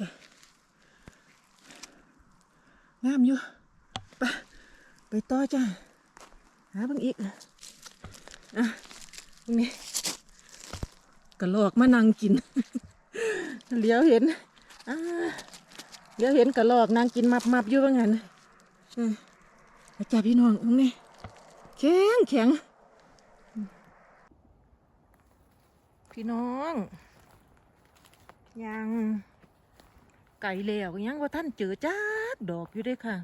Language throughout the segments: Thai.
จ้ะงามอยู่ไปไปต่อจ้ะหาบางอีกอะตรงนี้กระลอกมานั่งกินเลี้ยวเห็นเลี้ยวเห็นกระลอกนั่งกินมับมับอยู่ว่างั้นอาจารย์พี่น้องตรงนี้แข็งแข็งพี่น้อง ยัง ไก่แล้วยังว่าท่านเจอจักดอกอยู่ด้อค่ะ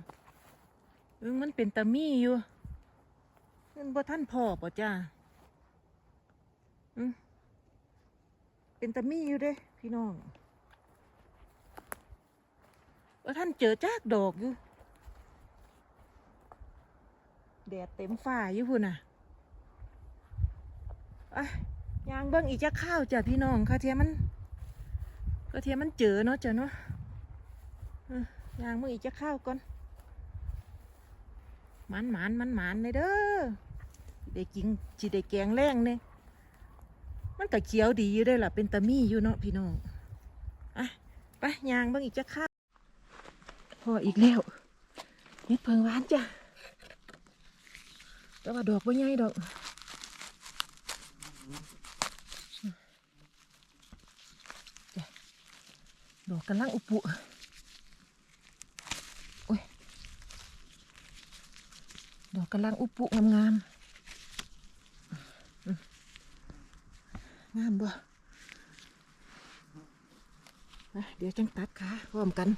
เออมันเป็นตะมี่อยู่มันว่าท่านพ่อป่ะจ้าอืมเป็นตะมี่อยู่เด้พี่น้องว่าท่านเจอจักดอกอยู่แดดเต็มฝ่าอยู่พุ่นน่ะอะยางเบิ้งอีกจะข้าวจ้ะพี่น้องค่ะเทียมันก็เทียมันเจอเนาะจ้ะเนาะ ยางเบิ้งอีกจะข้าวก่อนหมันหมันมันหมันเลยเด้อได้กินจีได้แกงแรงเนี่ยมันก็เขียวดีอยู่ได้ล่ะ เป็นตะมี่อยู่เนาะพี่น้องอะไปยางเบิ้งอีกจะข้าวพออีกแล้วเฮ็ดเพิงหวานจ้ะแต่ว่าดอกบ่ใหญ่ดอกดอกกำลังอุปุโอ้ย ดอ กกำลังอุปุงามๆอืมงามบ่อะเดี๋ยวจังตัดขาพร้อมกัน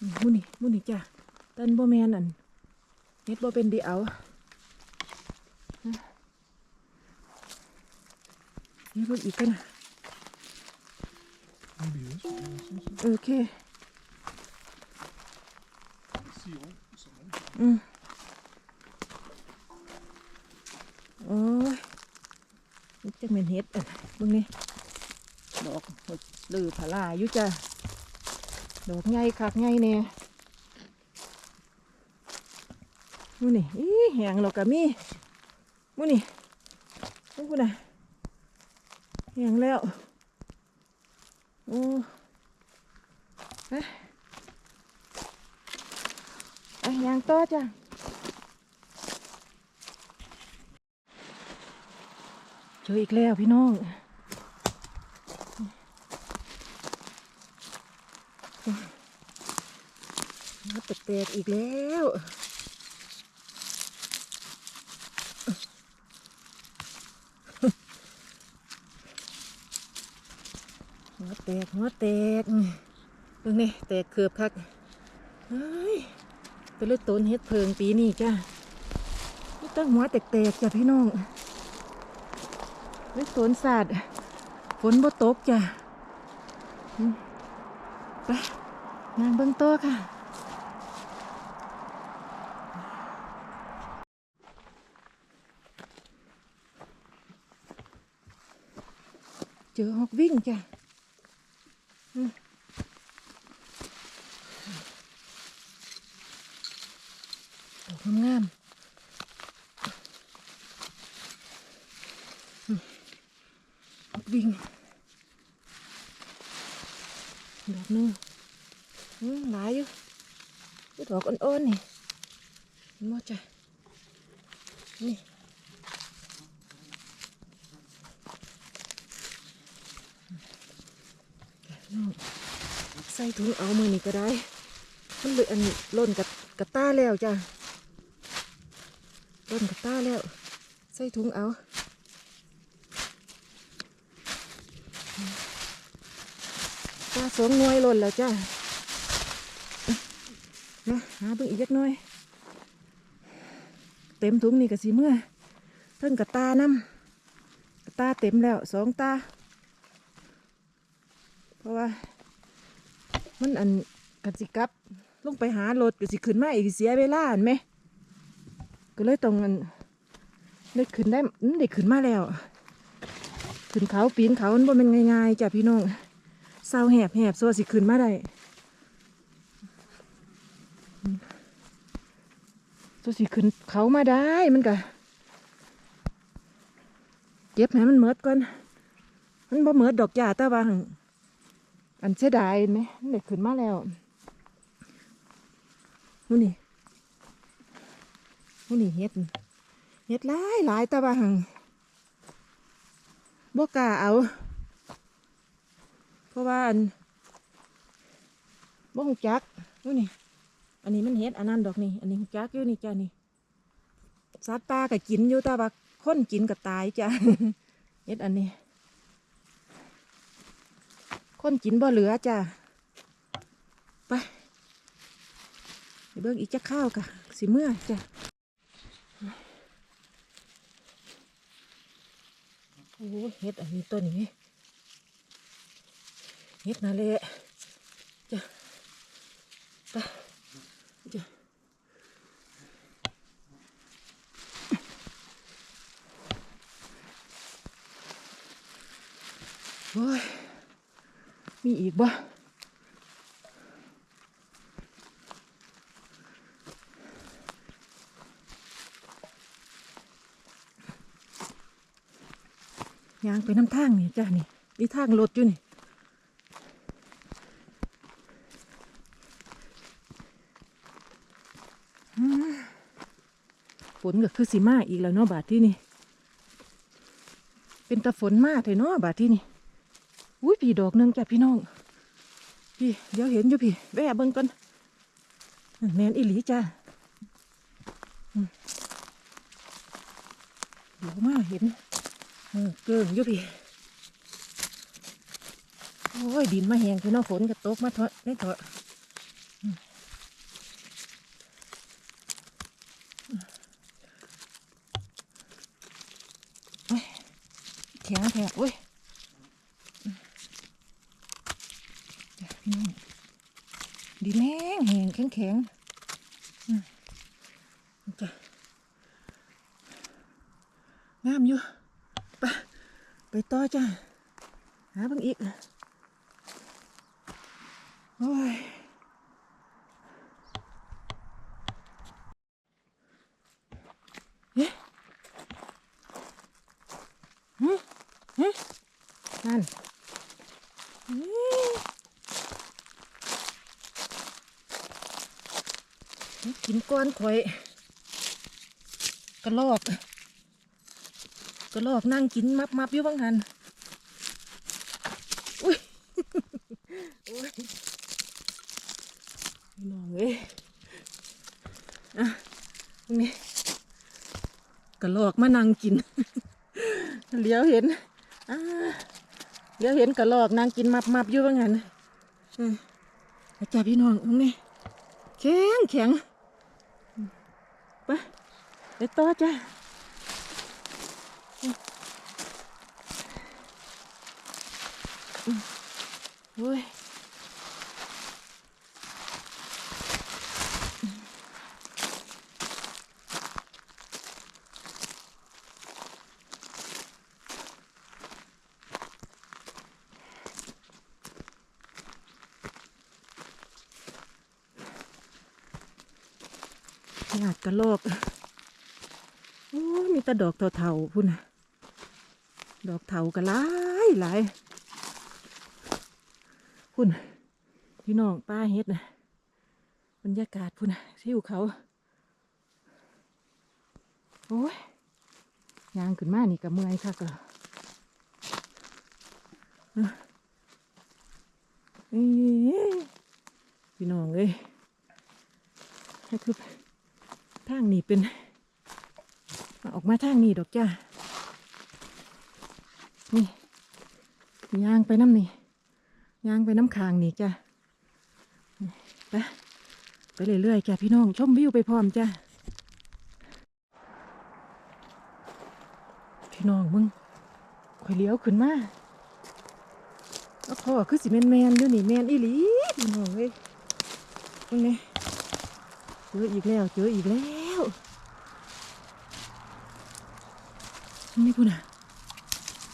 อืมมูนี่มูนี่จ้ะเต้นบ่แมนอันเฮ็ดบ่เป็นดีเอานี่เพิ่งอีกกันนะ Ambulans, ja, soms โอเค zie je wel. Zo, hè. อืมโอ้ยนี่ จะเป็นเฮ็ดอะเบิ่งนี่ดอกลือผาลายู่จ้ะดอกใหญ่คักใหญ่แน่มูนี่อีแหงเราก็มีมูนี่มูกูนะแหงแล้วโอ้ไปไปยางต่อจ้ะ เจออีกแล้วพี่น้องมาแตกอีกแล้วหัวแตกหัวแตกเบิ่งนี่แตกเกือบคักเฮ้ยเป็นเลยต้นเฮ็ดเพิงปีนี้จ้านี่ตั้งหัวแตกๆจ้ะพี่น้อง เลยต้นสาดฝนบ่ตกจ้ะอืมไปงานเบิ่งโตอค่ะเจอหอกวิ่งจ้ะอืมดอกงามๆอืมหอก วิ่งดอกนึงอืมหลายอยู่ดอกอ่อนๆนี่เห็นบ่จ้ะนี่ใส่ถุงเอามือนี่ก็ได้มันเหลืออันล่นกับกระต้าแล้วจ้ะล่นกระต้าแล้ว ใส่ถุงเอา จ้าสองหน่วยล่นแล้วจ้ะนะหาเบิ่งอีกจักน่อย เต็มถุงนี่ก็สีเมื่อเพิ่งกระตาน้ำกตาเต็มแล้วสองตา เพราะว่า มันอันกันสิกลับลงไปหารถก็สิขึ้นมาอีกเสียเวลาอันไหมก็เลยตรงอันได้ขึ้นได้อืมได้ขึ้นมาแล้ว ขึ้นเขาปีนเขามันบ่เป็นง่ายๆจ้ะพี่น้อง เศร้าแหบแหบโซัวสิขึ้นมาได้อืมซัวสิขึ้นเขามาได้มันก็เก็บให้มันเมิดก่อน มันบ่เมิดดอกจ้าต่ว่าหั่นอันเสียดายไหมเด็กขึ้นมาแล้วนู่นนี่นู่นนี่เฮ็ดเฮ็ดหลายหลายตะบาหังบ่กล้าเอา เพราะว่าอันบ่หูจักนู่นนี่ อันนี้มันเฮ็ดอันนั้นดอกนี่ อันนี้หูจักอยู่นี่จ้านี่สัตว์ป่าก็กินอยู่แต่ว่าคนกินก็ตายจ้าเฮ็ดอันนี้ คนกินบ่เหลือจ้าไปเบิ่งอีกจะข้าวกะสิเมื่อจ้ะโอ้เฮ็ดอันนี้ต้นนี้ เฮ็ดนั่นแหละจ้ะไปจ้ะโอ้ยมีอีกบ่ยางไปน้ำทางนี่จ้ะนี่นี่ทางรถอยู่นี่อืม ฝนก็คือสีมาอีกแล้วเนาะบาทที่นี่ เป็นตะฝนมาเถอะเนาะบาทที่นี่อุ้ยพี่ดอกนึงจ้ะพี่น้อง พี่เดี๋ยวเห็นอยู่พี่ แวะเบิ่งก่อนนั่นแมนอีหลีจ้าเดี๋ยวมาเห็นเออเกิงอยู่พี่ โอ้ยดินมาแหงพี่น้องฝนก็ตกมาเถอะได้เถอะอืมโอ้ย แข็งแข็งโอ้ยจ้ะพี่น้งดีแรงแหงแข็งแข็งจ้ะงามอยู่ไปไปต่อจ้ะหาบางอีกโอ้ยเฮ้ฮึฮึ นั่นกินก้อนข่อยกระลอกกระลอกนั่งกินมับมับอยู่บางหันอุ้ยโอ้ยน้องเอ้ยอะนี้กระลอกมานั่งกินเลี้ยวเห็น เดี๋ยวเห็นกระลอกนางกินมับมับอยู่ว่างั้นอาจารย์พี่น้องตรงนี้แข็งแข็งไปไปต่อจ้ะโอ้ย หยาดกระโลกโอ้มีแต่ดอกเทาๆพุ่นนะดอกเทาก็หลายหลายพุ่นพี่น้องป้าเฮ็ดนะบรรยากาศพุ่นน่ะทิวเขาโอ้ยยางขึ้นมานี่ก็เมื่อยค่ะก็เอ้ยพี่น้องเอ้ยให้คือ ทางนี้เป็น ออกมาทางนี้ดอกจ้า นี่ยางไปน้ำนี่ยางไปน้ำคางนี่จ้าไปไปเรื่อยๆจ้าพี่น้อง ชมวิวไปพร้อมจ้าพี่น้องมึงข่อยเลี้ยวขึ้นมาแล้วพอคือสิแมนแมนๆอยู่นี่แมนอีหลีพี่น้องเว้ยตรงนี้ เจออีกแล้วเจออีกแล้วนี่พูนะ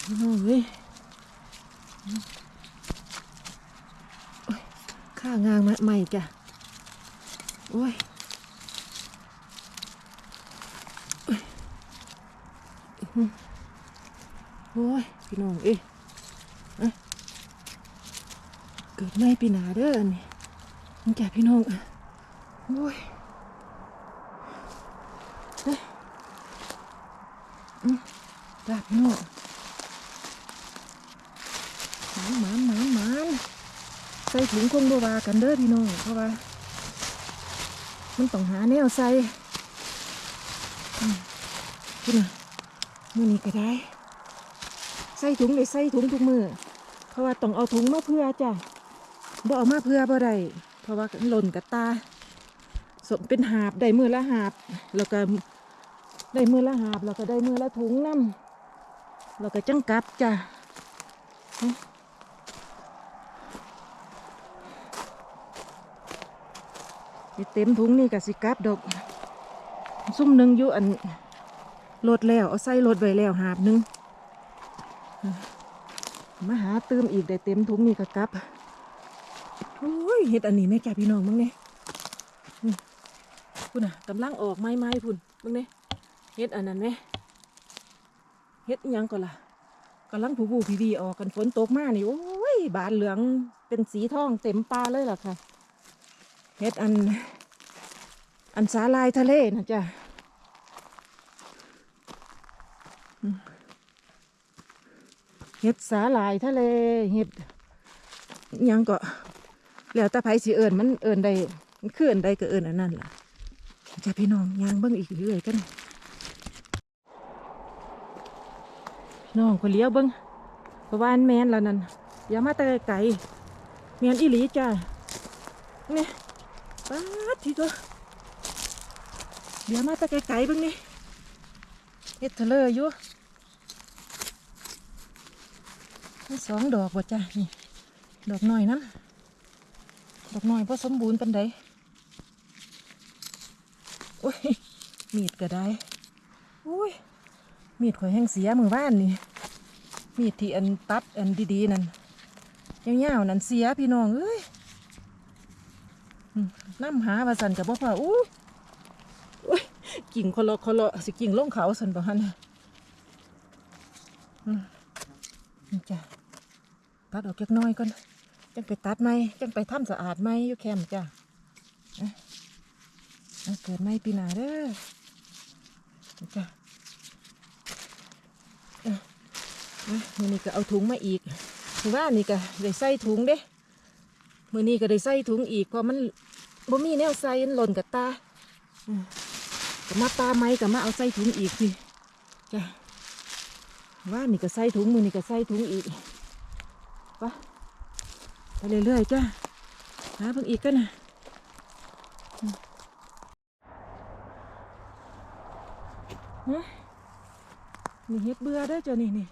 พี่น้องเว้ยโอ้ยข้างางมาใหม่จ้ะโอ้ยโอ้ยพี่น้องเอ้ยเกิดไม่ปีหนาเด้อนี่มันแก่พี่น้องโอ้ยเฮ้ย อืมจ้าพี่นหมานหมานหมานหมานใส่ถุงคงบวากันเด้อพี่น้องเพราะว่า มันต้องหาแนวใส่อืมพี่น่ะมือนี้ก็ได้ ใส่ถุงเลยใส่ถุงทุกมือ เพราะว่าต้องเอาถุงมาเพื่อจ้ะบ่เอามาเพื่อบ่ได้เพราะว่าหล่นกับตาสมเป็นหาบได้มือละหาบ แล้วก็ ได้มือละหาบแล้วก็ได้มือละถุงน้ำแล้วก็จังกลับจ้ะเต็มถุงนี่ก็สิกลับดอกซุ่มหนึ่งอยู่อันรถแล้วเอาใส่รถไว้แล้วหาบหนึงมาหาเติมอีกได้เต็มถุงนี่ก็กลับโอ้ยเห็ดอันนี้แม่จ่าพี่น้องมึงเนี่ยพุ่นอะกำลังออกไม้ไม้พุ่นมึงเนี่ย เห็ดอันนั้นไหมเห็ดยังก่อนล่ะกำลังผูบูผีวีออกกันฝนตกมากนี่โอ้ยบานเหลืองเป็นสีทองเต็มปลาเลยล่ะค่ะเห็ดอัน อันสาลายทะเลนะจ้ะเห็ดสาหลายทะเลเห็ดยังก็แล้วต่ไผ่สิเอิญมันเอิญได้มันคือเอิญได้ก็เอิญอันนั้นล่ะจะพี่น้องยางเบิ่งอีกเรื่อยๆกัน น้องคนเลี้ยวเบิ่งเพระวานแมนแล้วนั่นอย่ามาแต่ไกลแมนอีหลีจ้าเนี่ยป๊าดทีตัวเดี๋ยวมาแต่ไกลๆเบิ่งนี่เห็ดทะเลอยู่สองดอกบ่จ้ะนี่ดอกน้อยนั้นดอกน้อยเพอสมบูรณ์ปันใดโอ้ยมีดก็ได้โอ้ย มีดข่อยแห้งเสียมือบ้านนี่มีดที่อันตัดอันดีๆนั่นยาวๆนั่นเสียพี่น้องเอ้ยอืมน้ำหาว่าสันกับบ่พ่ออู้กิ่งคอลาะคอลาะสิกิ่งลงเขาสันบ่ฮันน่ะอืมนี่จ้ะตัดออกเล็กน้อยก่อนจังไปตัดไหมจังไปทำสะอาดไหมอยู่แคมจ้ะเกิดไหมปีหนาเด้อจ้ะอะ มือนี้ก็เอาถุงมาอีกถือว่านี่ก็ได้ใส่ถุงเด้มือนี้ก็ได้ใส่ถุงอีกเพราะมันบ่มีแนวใส่มันหล่นกับตาอก็มาตาไหมก็มาเอาใส่ถุงอีกสิจ้ะว่านี่ก็ใส่ถุงมือนี่ก็ใส่ถุงอีกไปไปเรื่อยๆจ้าหาเพิ่งอีกกันนะอืมฮะนี่เห็ดเบื่อได้จ้ะนี่นี่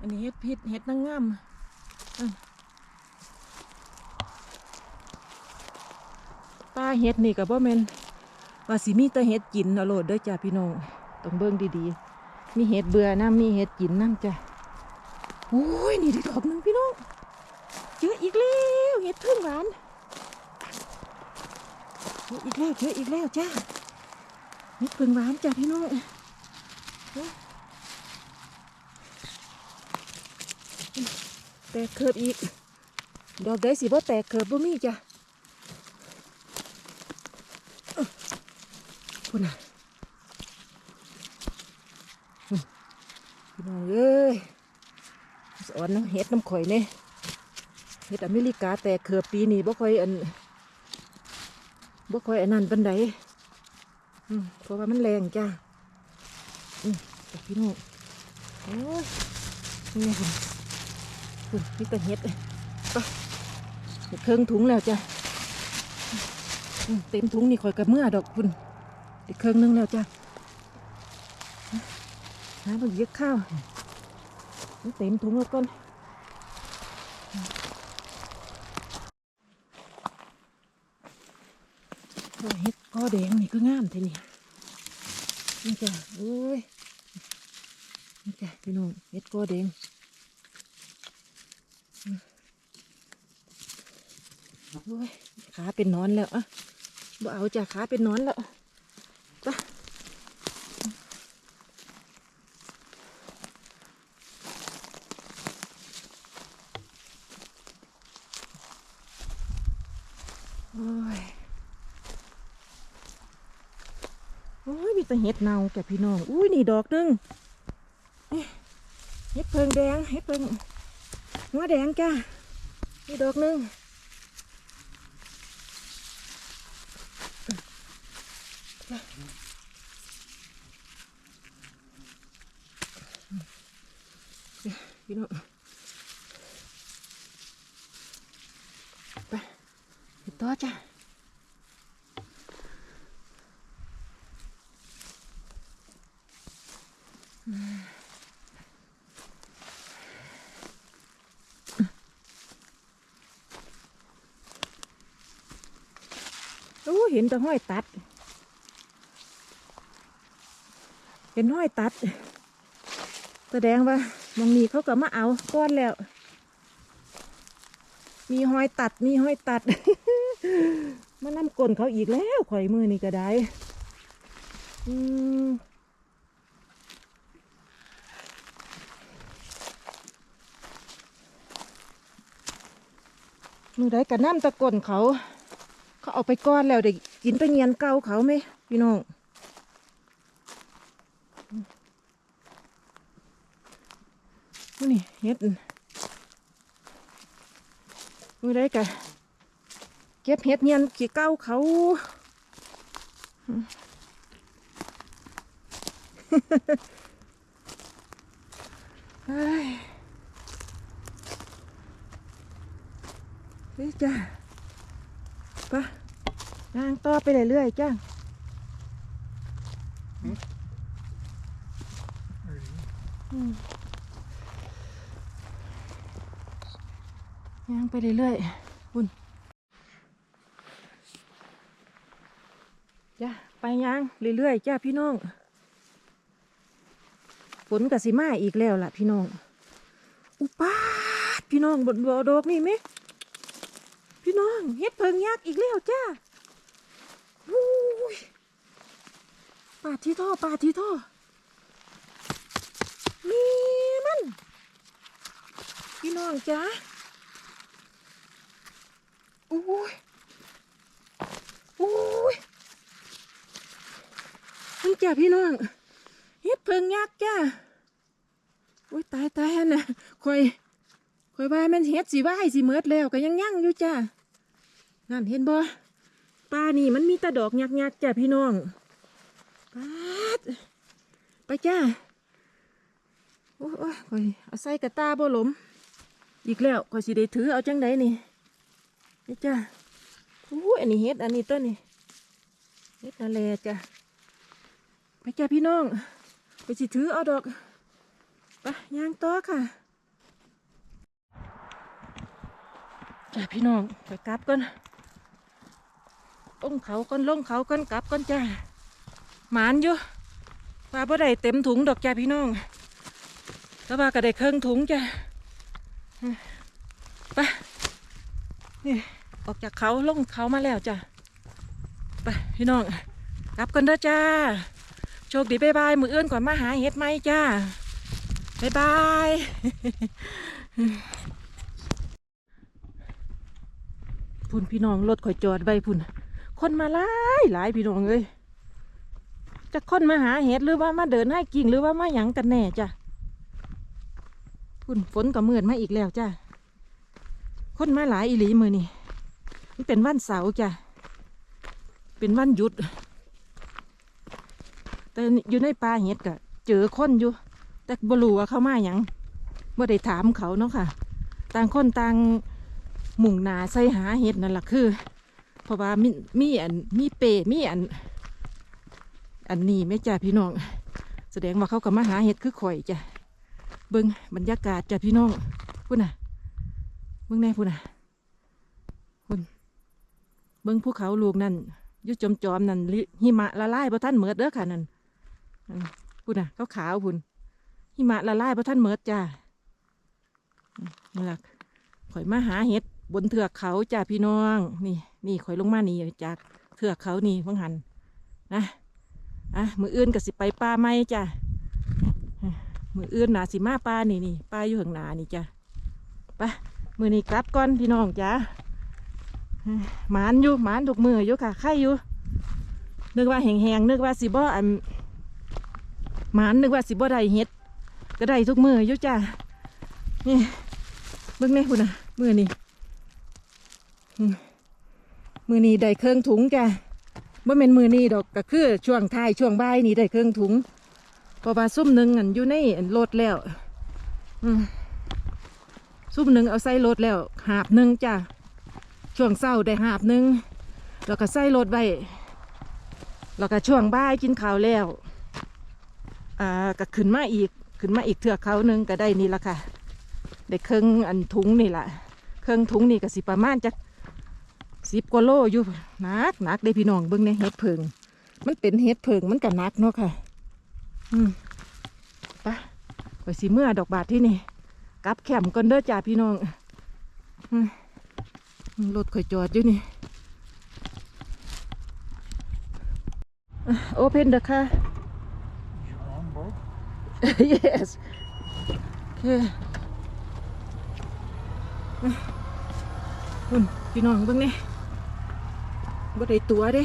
อันนี้เห็ดพิษเห็ดนางงามอะป้าเห็ดนี่กับบ่แม่นว่าสิมีแต่เห็ดกินเอาโลดเด้อจ้าพี่น้องต้องเบิ่งดีๆ มีเห็ดเบื่อน้ำมีเห็ดกินน้ำจ้ะโอ้ยนี่ด้ดอกหนึ่งพี่น้องเจออีกแล้วเห็ดพึ่งหวานเจออีกแล้วเจออีกแล้วจ้าเห็ดพึ่งหวานจ้าพี่น้องแต กเคิบอีก ดอกได้สิบ่แตกเคิบบ่มีจ้ะคุณน่ะพี่น้องเอ้ยสอนน้ำเฮ็ดน้ำข่อยเนี่ยเฮ็ดอเมริกาแต่เขือบปีนี้บ่ค่อยอันบ่ค่อยอันนั้นปันใดอืมเพราะว่ามันแรงจ้าพี่น้องโอ้ยนี่คุณ คุณนี่แต่เฮ็ดเฮ็ดเครื่องถุงแล้วจ้ะเต็มถุงนี่ข่อยกับเมื่อดอกคุณอีกเครื่องนึงแล้วจ้ะหาบางเยอะข้าว nó tìm thùng rồi con rồi hết có đèn này cứ ngam thế này นี่จ้ะโอ้ยนี่จ้ะพี่น้องเฮ็ดก็แดงอืมโอ้ย ขาเป็นนอนแล้วอะบ่เอาจ้ะขาเป็นนอนแล้วจ้ะโอ้ยโอ้ยมีแต่เห็ดเน่าแกพี่น้อง อุ้ยนี่ดอกหนึงเห็ดเพิงแดงเห็ดเพิงหัวแดงจ้านี่ดอกหนึงพี่น้อง ไปเห็ดต่อจ้า โอ้เห็นแต่ห้อยตัด เห็นห้อยตัด แสดงว่ามองนี้เขาก็มาเอาก้อนแล้ว มีห้อยตัด มีห้อยตัด มานำกลนเขาอีกแล้วข่อยมือนี่ก็ได้ อืม มือได้กระน้ำตะกลนเขา เขาเอาไปก้อนแล้วเด็กกินไปเงียนเก่าเขาไหมพี่น้องนี่เฮ็ดมือได้กะเก็บเฮ็ดเงียนขี้เก่าเขาเฮ้ย นี่จ้าไปย่างต่อไปเรื่อยๆจ้า There you go. ย่างไปเรื่อยๆคุณจ้าไปย่างเรื่อยๆจ้าพี่น้องฝนกับสิมาอีกแล้วล่ะพี่น้องอุปาดพี่น้องบนบ่อดอกนี่ไหม พี่น้องเฮ็ดเพิงยักษ์อีกแล้วจ้าวู้ยปาที่ท่อปาที่ท่อนี่มัน พี่น้องจ้าอุ้ยอุ้ยมันจ้าพี่น้องเฮ็ดเพิงยักษ์จ้าอุ้ยตายตายนะคอยคอยว่าแมันเฮ็ดสิว่ายสิเมิดแล้วก็ยังยั่งอยู่จ้า นั่นเห็นบ่ปลานี่มันมีตะดอกยักยักๆจ้าพี่น้องป้าดไปจ้าโอ้ยโอ้ยข่อยเอาใส่กระตาบ่หลม อีกแล้วขอยสิได้ถือเอาจังไดนี่นี่จ้าโอ้อันนี้เฮ็ดอันนี้ต้นนี่เฮ็ดนั่นแหลจ้ะไปจ้าพี่น้องไปสิถือเอาดอกไปย่างต่อค่ะจ้าพี่น้องไปกลับก่อน ต้องเขาก่อนลงเขาก่อนกลับก่อนจ้าหมานอยู่ว่าบ่ได้เต็มถุงดอกจ้าพี่น้องแล้วว่าก็ได้เครื่องถุงจ้ะไปนี่ออกจากเขาลงเขามาแล้วจ้ะไปพี่น้องกลับกันเด้อจ้า โชคดีบายบายมือเอื้อนก่อนมาหาเห็ดไหมจ้าบายบายพุ่นพี่น้องรถข่อยจอดไว้พุ่น คนมาหลายหลายพี่น้องเอ้ยจะคนมาหาเห็ดหรือว่ามาเดินให้กิ่งหรือว่ามาหยังกันแน่จ้ะฝุ่นฝนก็มืดมาอีกแล้วจ้ะคนมาหลายอีหลีมือนี่มันเป็นวันเสาร์จ้ะเป็นวันหยุด แต่อยู่ในป่าเห็ดก็เจอคนอยู่ แต่บรูว่าเขามาหยังบ่ได้ถามเขาเนาะค่ะ ต่างคนต่างมุ่งหนาใส่หาเห็ดนั่นแหละคือ เพราะว่ามีมีอันมีเปมีอัน อันนี้แม่จ้ะพี่น้อง แสดงว่าเขาก็มาหาเห็ดคือข่อยจ้ะเบิ้งบรรยากาศจ้ะพี่น้องพุ่นน่ะเบิ้งแน่พุ่นน่ะพุ่นเบิ้งภูเขาลูกนั่นยุจมจอมๆนั่นหิมะละลายเพราะท่านเหมิดเด้อค่ะนั่นพุ่นน่ะเขาขาวพุ่นหิมะละลายเพราะท่านเหมิดจ้าเมือกข่อยมาหาเห็ดบนเถือกเขาจ้าพี่น้องนี่ นี่ข่อยลงมานี่จากเถือกเขานี่พังหันนะอะมืออื่นก็สิไปป่าไม้จ้ามืออื่นหนาสิมาปลานี่นี่ปลาอยู่ข้างหนานี่จ้ะไปมือนี้กลับก่อนพี่น้องจ้ะหมานอยู่หมานทุกมืออยู่ค่ะไข่อยู่นึกว่าแห้งๆนึกว่าสิบ่อันหมานนึกว่าสิบ่ได้เฮ็ดก็ได้ทุกมืออยู่จ้านี่เบิ่งแนี่คุณน่ะมือนี่อื มือนี่ได้เครื่องถุงจ้าบ่แม่นมือนี่ดอกก็คือช่วงท้ายช่วงบ่ายนี่ได้เครื่องถุงเพราะว่าซุ่มหนึ่งอันอยู่ในอันรถแล้วอืมซุ่มหนึ่งเอาใส่รถแล้ว หาบหนึ่งจ้าช่วงเศร้าได้หาบหนึ่งแล้วก็ใส่รถไว้แล้วก็ช่วงบ่ายกินข้าวแล้วอ่าก็ขึ้นมาอีกขึ้นมาอีกเทือกเขาหนึ่งก็ได้นี่ละค่ะได้เครื่องอันถุงนี่ละเครื่องถุงนี่ก็สิประมาณจัก สิบกว่าโลอยู่นักนักได้พี่น้องเบิ้งในเฮ็ดเพิง มันเป็นเฮ็ดเพิงมันก็หนักเนาะค่ะ อืมไปไปสิเมื่อดอกบาทที่นี่กลับแคมป์ก่อนเด้อจ้าพี่น้องรถข่อยจอดอยู่นี่ โอเพนเด้อค่ะ Yes โอเคคุณพี่น้องเบิ่งนี่ บ่ได้ตัวเด้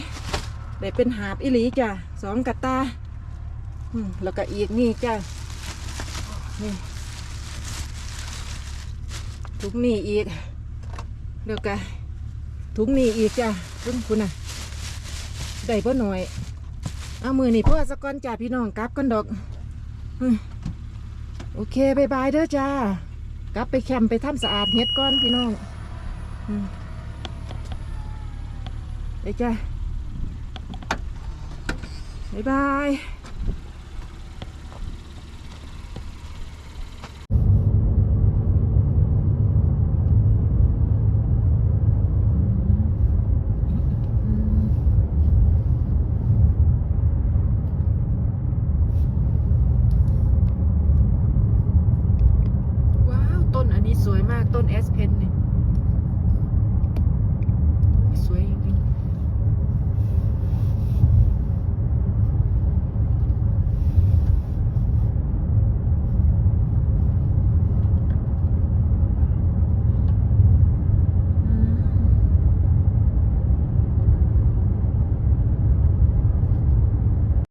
ได้เป็นหาบอิหลีจ้ะสองกะตาแล้วก็อีกนี่จ้ะนี่ถุงนี่อีกเดี๋ยวกันถุงนี่อีกจ้ะเบิ่งคุณน่ะได้บ่หน่อยเอามือนี่พ่อสะก้อนจ้าพี่น้องกลับกันดอกโอเคบายบายเด้อจ้ากลับไปแคมป์ไปทำสะอาดเฮ็ดก้อนพี่น้อง ไปจ้าบายบาย